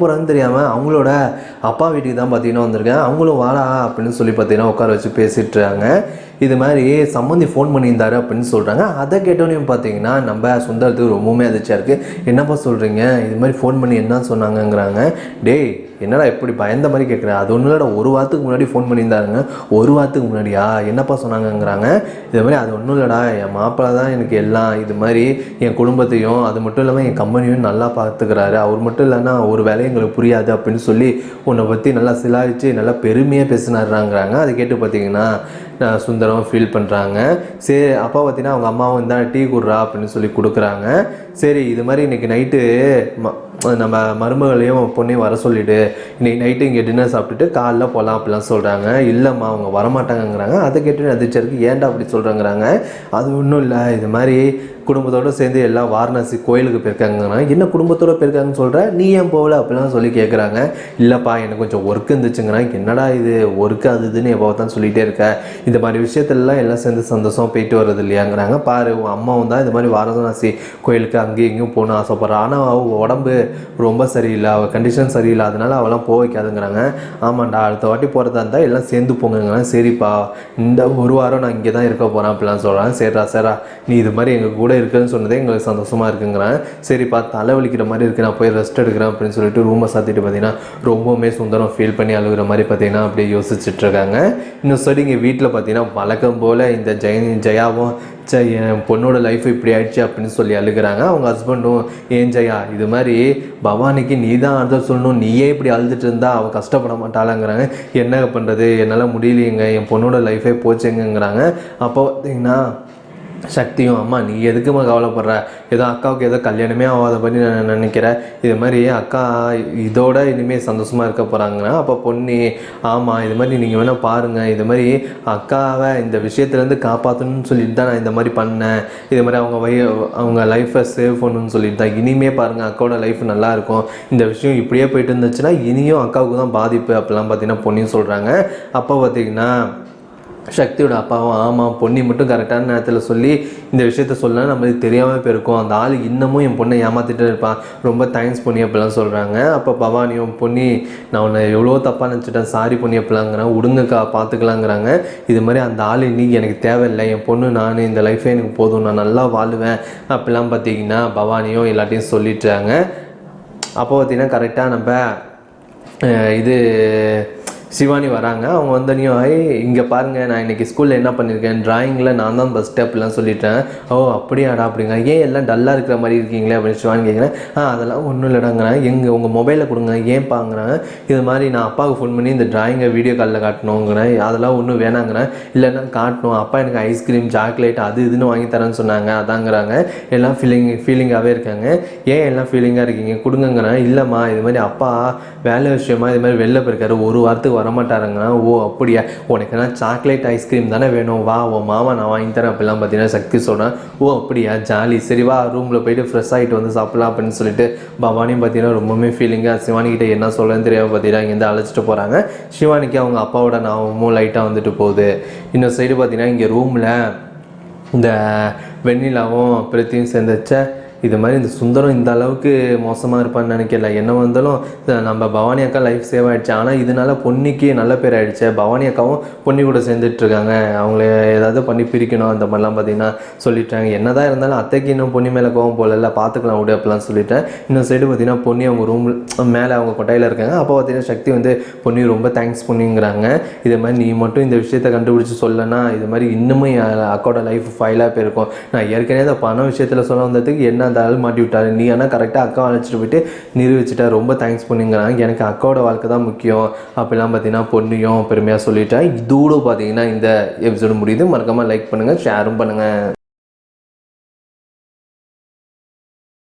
போகிறான்னு தெரியாமல் அவங்களோட அப்பா வீட்டுக்கு தான் பார்த்தீங்கன்னா வந்திருக்கேன். அவங்களும் வாடா அப்படின்னு சொல்லி பார்த்தீங்கன்னா உட்கார வச்சு பேசிட்டுருக்காங்க இது மாதிரி சம்மந்தி ஃபோன் பண்ணியிருந்தாரு அப்படின்னு சொல்கிறாங்க அதை கேட்டோன்னே பார்த்தீங்கன்னா நம்ம சுந்தரத்துக்கு ரொம்பவுமே அதிர்ச்சியாக இருக்குது என்னப்பா சொல்கிறீங்க இது மாதிரி ஃபோன் பண்ணி என்ன சொன்னாங்கங்கிறாங்க. டேய் என்னடா இப்படி பயந்த மாதிரி கேட்குறேன் அது ஒன்றும் இல்லைடா ஒரு வாரத்துக்கு முன்னாடி ஃபோன் பண்ணியிருந்தாருங்க. ஒரு வாரத்துக்கு முன்னாடியா? என்னப்பா சொன்னாங்கங்கிறாங்க. இது மாதிரி அது ஒன்றும் இல்லைடா என் மாப்பிள்ளை தான் எனக்கு எல்லாம் இது மாதிரி என் குடும்பத்தையும் அது மட்டும் இல்லாமல் என் கம்பெனியும் நல்லா பார்த்துக்கிறாரு அவர் மட்டும் இல்லைன்னா ஒரு வேலை எங்களுக்கு புரியாது அப்படின்னு சொல்லி உன்னை பற்றி நல்லா சிலாரித்து நல்லா பெருமையாக பேசினாருங்கிறாங்க. அதை கேட்டு பார்த்தீங்கன்னா சுந்தரம் ஃபீல் பண்ணுறாங்க சரி அப்பா பார்த்தீங்கன்னா அவங்க அம்மாவும் தான் டீ குடுறா அப்படின்னு சொல்லி கொடுக்குறாங்க. சரி இது மாதிரி இன்னைக்கு நைட்டு நம்ம மருமகளையும் பொண்ணையும் வர சொல்லிவிடு இன்னைக்கு நைட்டு இங்கே டின்னர் சாப்பிட்டுட்டு காலைல போகலாம் அப்படிலாம் சொல்கிறாங்க இல்லைம்மா அவங்க வரமாட்டாங்கங்கிறாங்க. அதை கேட்டு அதிர்ச்சிருக்கு ஏன்டா அப்படி சொல்கிறாங்கிறாங்க அது ஒன்றும் இல்லை. இது மாதிரி குடும்பத்தோடு சேர்ந்து எல்லாம் வாரணாசி கோயிலுக்கு போயிருக்காங்கன்னா என்ன குடும்பத்தோடு போயிருக்காங்கன்னு சொல்கிற நீ ஏன் போகல அப்படிலாம் சொல்லி கேட்குறாங்க இல்லைப்பா எனக்கு கொஞ்சம் ஒர்க் இருந்துச்சுங்கிறாங்க. என்னடா இது? ஒர்க்கு அது இதுன்னு எப்போ தான் சொல்லிகிட்டே இருக்க. இந்த மாதிரி விஷயத்துலலாம் எல்லாம் சேர்ந்து சந்தோஷம் போயிட்டு வர்றது இல்லையாங்கிறாங்க. பாரு உன் அம்மாவும் தான் இந்த மாதிரி வாரணாசி கோயிலுக்கு அங்கேயும் இங்கேயும் போகணும் ஆசைப்பட்றான் ஆனால் உடம்பு ரொம்ப சரியில்லை. அவள் கண்டிஷன் சரியில்லை. அதனால் அவளாம் போக வைக்காதுங்கிறாங்க. ஆமாண்டா அடுத்த வாட்டி போகிறதா இருந்தால் எல்லாம் சேர்ந்து போங்கங்கிறாங்க. சரிப்பா இந்த ஒரு வாரம் நான் இங்கே தான் இருக்க போகிறேன் அப்படிலாம் சொல்கிறாங்க சரிடா சரிடா. நீ இது மாதிரி எங்கள் கூட இருக்குன்னு சொன்னதே எங்களுக்கு சந்தோஷமாக இருக்குங்கிறேன் சரிப்பா தலைவலிக்கிற மாதிரி இருக்குது நான் போய் ரெஸ்ட் எடுக்கிறேன் அப்படின்னு சொல்லிட்டு ரூமை சாத்திட்டு பார்த்தீங்கன்னா ரொம்பவுமே சுந்தரம் ஃபீல் பண்ணி அழுகுற மாதிரி பார்த்தீங்கன்னா அப்படியே யோசிச்சுட்ருக்காங்க இன்னும் சரி இங்கே வீட்டில் பார்த்தீங்கன்னா வழக்கம் போல் இந்த ஜெய ஜெயாவும் சே என் பொண்ணோட லைஃப் இப்படி ஆயிடுச்சு அப்படின்னு சொல்லி அழுகுறாங்க. அவங்க ஹஸ்பண்டும் ஏன் ஜெயா இது மாதிரி பவானிக்கு நீ தான் அழுத சொல்லணும். நீயே இப்படி அழுதுட்டு இருந்தா அவள் கஷ்டப்பட மாட்டாளாங்கிறாங்க. என்ன பண்ணுறது என்னால் முடியலையேங்க. என் பொண்ணோட லைஃபே போச்சுங்கிறாங்க. அப்போ பார்த்தீங்கன்னா சக்தியும் அம்மா நீ எதுக்குமா கவலைப்படுற? ஏதோ அக்காவுக்கு ஏதோ கல்யாணமே ஆகாத பண்ணி நான் நினைக்கிறேன் இது மாதிரி அக்கா இதோட இனிமேல் சந்தோஷமாக இருக்க போகிறாங்கன்னா அப்போ பொண்ணு ஆமாம் இது மாதிரி நீங்கள் வேணால் பாருங்கள் இது மாதிரி அக்காவை இந்த விஷயத்துலேருந்து காப்பாற்றணும்னு சொல்லிட்டு தான் நான் இந்த மாதிரி பண்ணேன். இது மாதிரி அவங்க வய அவங்க லைஃப்பை சேவ் பண்ணணும்னு சொல்லிட்டு தான். இனிமே பாருங்கள் அக்காவோட லைஃப் நல்லாயிருக்கும் இந்த விஷயம் இப்படியே போயிட்டு இருந்துச்சுன்னா இனியும் அக்காவுக்கு தான் பாதிப்பு. அப்படிலாம் பார்த்தீங்கன்னா பொண்ணையும் சொல்கிறாங்க அப்போ பார்த்தீங்கன்னா சக்தியோட அப்பாவும் ஆமாம் பொன்னி மட்டும் கரெக்டான நேரத்தில் சொல்லி இந்த விஷயத்த சொல்ல நம்மளுக்கு தெரியாமல் போயிருக்கும். அந்த ஆள் இன்னமும் என் பொண்ணை ஏமாற்றிட்டு இருப்பான். ரொம்ப தேங்க்ஸ் பொண்ணி அப்படிலாம் சொல்கிறாங்க அப்போ பவானியும் பொன்னி நான் உன்னை எவ்வளோ தப்பாக நினச்சிட்டேன் சாரி பொண்ணி அப்படிலாங்கிறேன் விடுங்கக்கா பார்த்துக்கலாங்கிறாங்க இது மாதிரி அந்த ஆள் இன்னைக்கு எனக்கு தேவையில்லை. என் பொண்ணு நான் இந்த லைஃபே எனக்கு போதும். நான் நல்லா வாழுவேன். அப்படிலாம் பார்த்தீங்கன்னா பவானியும் எல்லாத்தையும் சொல்லிட்டாங்க அப்போ பார்த்தீங்கன்னா கரெக்டாக நம்ம இது சிவானி வராங்க. அவங்க வந்தனையும் ஐ இங்கே பாருங்கள் நான் இன்னைக்கு ஸ்கூலில் என்ன பண்ணியிருக்கேன் ட்ராயிங்கில் நான் தான் ஃபஸ்ட்டு அப்படிலாம் சொல்லிட்டேன். ஓ அப்படியாடா அப்படிங்க. ஏன் எல்லாம் டல்லாக இருக்கிற மாதிரி இருக்கீங்களே? அப்படின்னு சிவானி கேட்குறேன் ஆ அதெல்லாம் ஒன்றும் இல்லைடாங்கிறேன் எங்கள் உங்கள் மொபைலில் கொடுங்க. ஏன் பாங்கிறேன் இது மாதிரி நான் அப்பாவுக்கு ஃபோன் பண்ணி இந்த ட்ராயிங்கை வீடியோ காலில் காட்டணுங்கிறேன் அதெல்லாம் ஒன்றும் வேணாங்கிறேன். இல்லைன்னா காட்டணும். அப்பா எனக்கு ஐஸ்கிரீம் சாக்லேட் அது இதுன்னு வாங்கி தரேன்னு சொன்னாங்க. அதாங்கிறாங்க. எல்லாம் ஃபீலிங் ஃபீலிங்காகவே இருக்காங்க. ஏன் எல்லாம் ஃபீலிங்காக இருக்கீங்க? கொடுங்கங்கிறேன். இல்லைம்மா இது மாதிரி அப்பா வேலை விஷயமா இது மாதிரி வெளில போயிருக்காரு. ஒரு வாரத்துக்கு வரமாட்டாருங்கன்னா ஓ அப்படியா? உனக்குன்னா சாக்லேட் ஐஸ்கிரீம் தானே வேணும். வா உன் மாமா நான் வாங்கி தரேன் அப்படிலாம் பார்த்தீங்கன்னா சக்தி சொல்கிறேன் ஓ அப்படியா? ஜாலி. சரி வா ரூமில் போயிட்டு ஃப்ரெஷ் ஆகிட்டு வந்து சாப்பிடலாம் அப்படின்னு சொல்லிட்டு பவானியும் பார்த்தீங்கன்னா ரொம்பவுமே ஃபீலிங்காக சிவானிக்கிட்ட என்ன சொல்கிறேன்னு தெரியாமல் பார்த்தீங்கன்னா இங்கேருந்து அழைச்சிட்டு போகிறாங்க சிவானிக்கு அவங்க அப்பாவோட நாமமும் லைட்டாக வந்துட்டு போகுது. இன்னொரு சைடு பார்த்தீங்கன்னா இங்கே ரூமில் இந்த வெண்ணிலாவும் பிரத்தியும் சேர்ந்துச்ச இது மாதிரி இந்த சுந்தரம் இந்த அளவுக்கு மோசமாக இருப்பான்னு நினைக்கல. என்ன வந்தாலும் நம்ம பவானி அக்கா லைஃப் சேவ் ஆகிடுச்சு ஆனால் இதனால பொன்னிக்கு நல்ல பேர் ஆகிடுச்சு பவானி அக்காவும் பொன்னி கூட சேர்ந்துட்ருக்காங்க அவங்கள ஏதாவது பண்ணி பிரிக்கணும் அந்த மாதிரிலாம் பார்த்தீங்கன்னா சொல்லிட்டாங்க. என்னதான் இருந்தாலும் அத்தைக்கு இன்னும் பொன்னி மேலே கோவம் போகல பார்த்துக்கலாம் விடு அப்படிலாம் சொல்லிட்டேன். இன்னும் சைடு பார்த்தீங்கன்னா பொன்னி அவங்க ரூம் மேலே அவங்க கொட்டையில் இருக்காங்க. அப்போ பார்த்தீங்கன்னா சக்தி வந்து பொன்னி ரொம்ப தேங்க்ஸ் பொன்னிங்கிறாங்க. இது மாதிரி நீ மட்டும் இந்த விஷயத்தை கண்டுபிடிச்சி சொல்லனா இது மாதிரி இன்னுமே என் அக்காவோட லைஃப் ஃபைலாக போயிருக்கும். நான் ஏற்கனவே இந்த பண விஷயத்தில் சொல்ல வந்ததுக்கு என்ன அந்த ஆள் மாட்டி விட்டாரு. நீ ஆனால் கரெக்டாக அக்கா அழைச்சிட்டு போயிட்டு நிரூபிச்சிட்ட. ரொம்ப தேங்க்ஸ் பண்ணிங்கிறாங்க எனக்கு அக்காவோட வாழ்க்கை தான் முக்கியம். அப்படிலாம் பார்த்தீங்கன்னா பொண்ணையும் பெருமையாக சொல்லிட்டேன் இதோடு பார்த்தீங்கன்னா இந்த எபிசோடு முடியுது. மறக்காமல் லைக் பண்ணுங்கள் ஷேரும் பண்ணுங்கள்